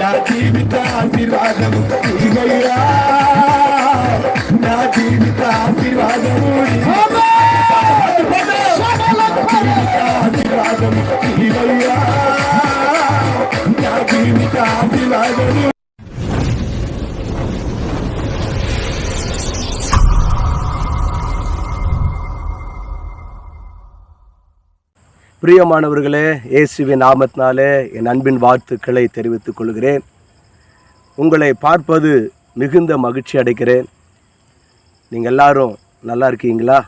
నా జీవిత ఆశీర్వాదము ఇగయ్యా பிரியமானவர்களே இயேசுவின் நாமத்தினாலே என் அன்பின் வாழ்த்துக்களை தெரிவித்துக் கொள்கிறேன். உங்களை பார்ப்பது மிகுந்த மகிழ்ச்சி அடைக்கிறேன் நீங்கள் எல்லாரும் நல்லா இருக்கீங்களா?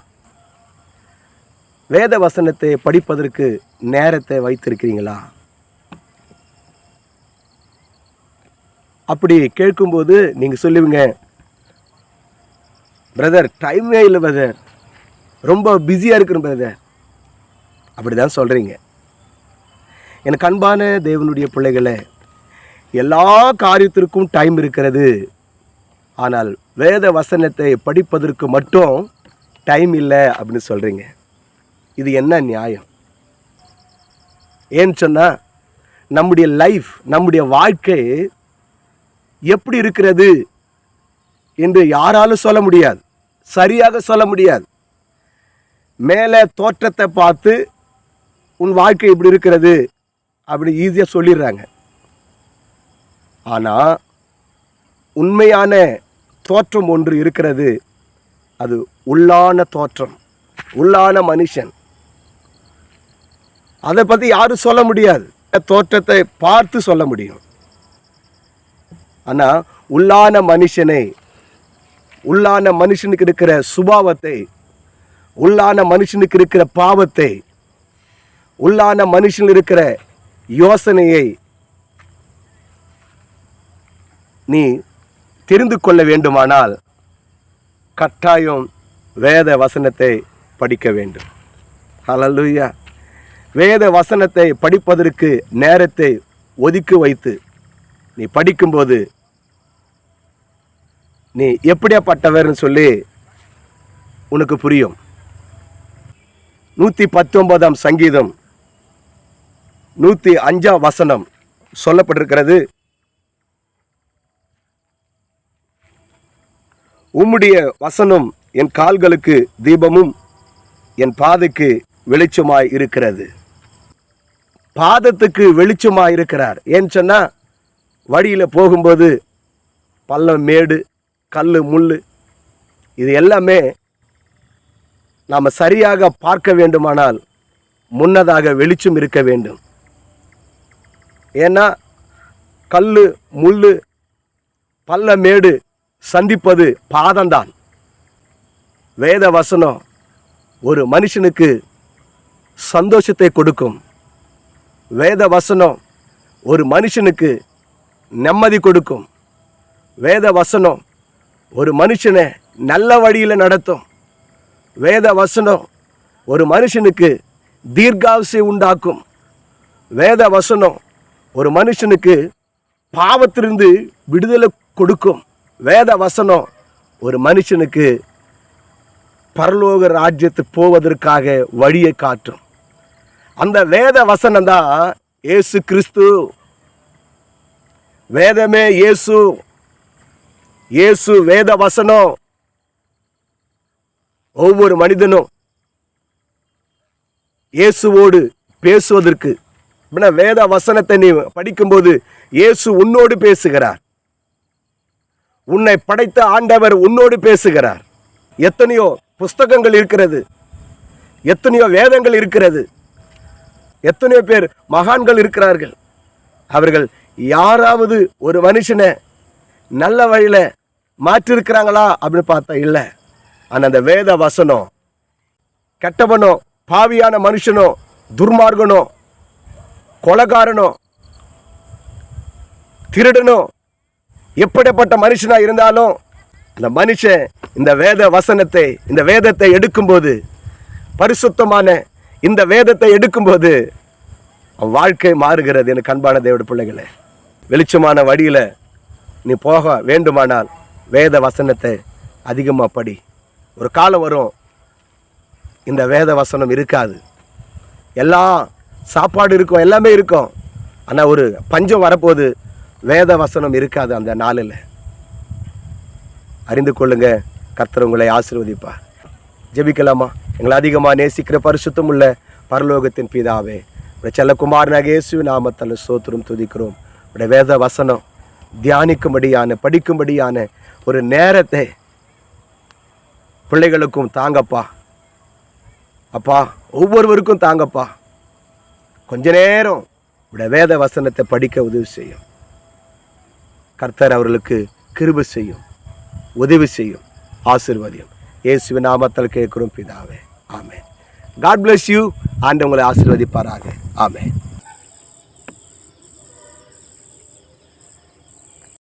வேத வசனத்தை படிப்பதற்கு நேரத்தை வைத்திருக்கிறீங்களா? அப்படி கேட்கும்போது நீங்கள் சொல்லுவீங்க பிரதர் டைமே இல்லை பிரதர். ரொம்ப பிஸியாக இருக்கிறேன் பிரதர். அப்படி தான் சொல்கிறீங்க எனக்கு அன்பான தேவனுடைய பிள்ளைகளே எல்லா காரியத்திற்கும் டைம் இருக்கிறது. ஆனால் வேத வசனத்தை படிப்பதற்கு மட்டும் டைம் இல்லை அப்படின்னு சொல்கிறீங்க இது என்ன நியாயம்? ஏன்னு சொன்னால் நம்முடைய லைஃப் நம்முடைய வாழ்க்கை எப்படி இருக்கிறது என்று யாராலும் சொல்ல முடியாது. சரியாக சொல்ல முடியாது. மேலே தோற்றத்தை பார்த்து உன் வாழ்க்கை இப்படி இருக்கிறது அப்படி ஈஸியாக சொல்லிடுறாங்க. ஆனால் உண்மையான தோற்றம் ஒன்று இருக்கிறது. அது உள்ளான தோற்றம் உள்ளான மனுஷன். அதை பற்றி யாரும் சொல்ல முடியாது. தோற்றத்தை பார்த்து சொல்ல முடியும். ஆனால் உள்ளான மனுஷனை உள்ளான மனுஷனுக்கு இருக்கிற சுபாவத்தை உள்ளான மனுஷனுக்கு இருக்கிற பாவத்தை உள்ளான மனுஷன் இருக்கிற யோசனையை நீ தெரிந்து கொள்ள வேண்டுமானால் கட்டாயம் வேத வசனத்தை படிக்க வேண்டும். ஹalleluya. வேத வசனத்தை படிப்பதற்கு நேரத்தை ஒதுக்கி வைத்து நீ படிக்கும்போது நீ எப்படியாப்பட்டவர்னு சொல்லி உனக்கு புரியும். நூற்றி பத்தொன்பதாம் சங்கீதம் நூற்றி அஞ்சாம் வசனம் சொல்லப்பட்டிருக்கிறது. உம்முடைய வசனம் என் கால்களுக்கு தீபமும் என் பாதைக்கு வெளிச்சமாய் இருக்கிறது. பாதத்துக்கு வெளிச்சமாக இருக்கிறார். ஏன்னு சொன்னால் வழியில் போகும்போது பள்ளம் மேடு கல் முள் இது எல்லாமே நாம் சரியாக பார்க்க வேண்டுமானால் முன்னதாக வெளிச்சம் இருக்க வேண்டும். ஏன்னா கல் முள் பள்ள மேடு சந்திப்பது பாதம்தான். வேத வசனம் ஒரு மனுஷனுக்கு சந்தோஷத்தை கொடுக்கும். வேத வசனம் ஒரு மனுஷனுக்கு நிம்மதி கொடுக்கும். வேத வசனம் ஒரு மனுஷனை நல்ல வழியில் நடத்தும். வேத வசனம் ஒரு மனுஷனுக்கு தீர்காவசை உண்டாக்கும். வேத வசனம் ஒரு மனுஷனுக்கு பாவத்திலிருந்து விடுதலை கொடுக்கும் வேத வசனம் ஒரு மனுஷனுக்கு பரலோக ராஜ்யத்து போவதற்காக வழியை காட்டும். அந்த வேத வசனம் தான் கிறிஸ்து. வேதமே இயேசு. இயேசு வேத வசனம். ஒவ்வொரு மனிதனும் இயேசுவோடு பேசுவதற்கு அப்படின்னா வேத வசனத்தை நீ படிக்கும்போது இயேசு உன்னோடு பேசுகிறார். உன்னை படைத்த ஆண்டவர் உன்னோடு பேசுகிறார். எத்தனையோ புஸ்தகங்கள் இருக்கிறது. எத்தனையோ வேதங்கள் இருக்கிறது. எத்தனையோ பேர் மகான்கள் இருக்கிறார்கள். அவர்கள் யாராவது ஒரு மனுஷனை நல்ல வழியில் மாற்றிருக்கிறாங்களா அப்படின்னு பார்த்தா இல்லை. ஆனால் அந்த வேத வசனம் கெட்டவனோ பாவியான மனுஷனோ துர்மார்கனோ கொலகாரனோ திருடனோ எப்படிப்பட்ட மனுஷனாக இருந்தாலும் அந்த மனுஷன் இந்த வேத வசனத்தை இந்த வேதத்தை எடுக்கும்போது பரிசுத்தமான இந்த வேதத்தை எடுக்கும்போது அவன் வாழ்க்கை மாறுகிறது எனக்கு அன்பான தேவட பிள்ளைகளே. வெளிச்சமான வழியில் நீ போக வேண்டுமானால் வேத வசனத்தை அதிகமாக படி. ஒரு காலம் வரும் இந்த வேத வசனம் இருக்காது. எல்லாம் சாப்பாடு இருக்கும் எல்லாமே இருக்கும். ஆனால் ஒரு பஞ்சம் வரப்போது வேத வசனம் இருக்காது அந்த நாளில். அறிந்து கொள்ளுங்க கர்த்தர் உங்களை ஆசிர்வதிப்பார் ஜெபிக்கலாமா? எங்களை அதிகமாக நேசிக்கிற பரிசுத்தம் உள்ள பரலோகத்தின் பிதாவே உடைய நகேசு இயேசு நாமத்தில் சோத்திரம் துதிக்கிறோம். உடைய வேத வசனம் தியானிக்கும்படியான படிக்கும்படியான ஒரு நேரத்தை பிள்ளைகளுக்கும் தாங்கப்பா. அப்பா ஒவ்வொருவருக்கும் தாங்கப்பா. கொஞ்ச நேரம் உடைய வேத வசனத்தை படிக்க உதவி செய்யும். கர்த்தர் அவர்களுக்கு கிருபு செய்யும் உதவி செய்யும் ஆசிர்வதியும். இயேசுவின் நாமத்தில் கேட்குறோம் பிதாவே. ஆமே காட் பிளஸ் யூ ஆண்டு உங்களை ஆசிர்வதிப்பாராக. ஆமே